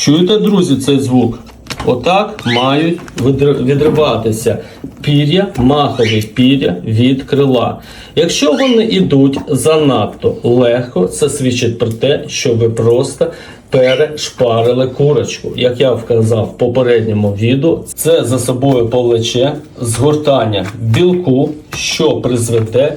Чуєте, друзі, цей звук? Отак мають відриватися пір'я, махові пір'я від крила. Якщо вони йдуть занадто легко, це свідчить про те, що ви просто перешпарили курочку. Як я вказав в попередньому відео, це за собою повлече згортання білку, що призведе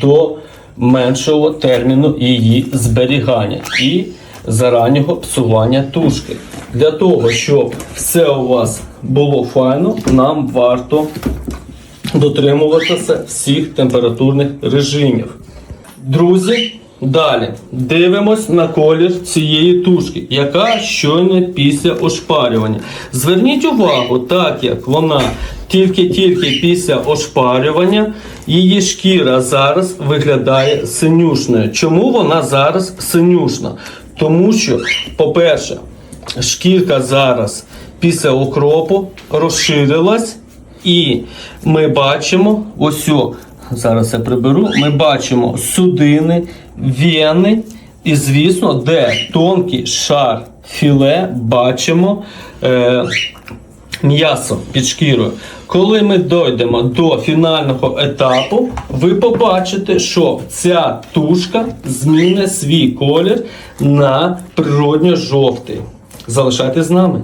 до меншого терміну її зберігання і зараннього псування тушки. Для того, щоб все у вас було файно, нам варто дотримуватися всіх температурних режимів. Друзі, далі дивимось на колір цієї тушки, яка щойно після ошпарювання. Зверніть увагу, так як вона тільки-тільки після ошпарювання, її шкіра зараз виглядає синюшною. Чому вона зараз синюшна? Тому що, по-перше, шкірка зараз після окропу розширилась, і ми бачимо ось зараз я приберу. Ми бачимо судини, вени, і, звісно, де тонкий шар філе бачимо е, м'ясо під шкірою. Коли ми дійдемо до фінального етапу, ви побачите, що ця тушка зміни свій колір на природньо жовтий. Залишайтесь з нами.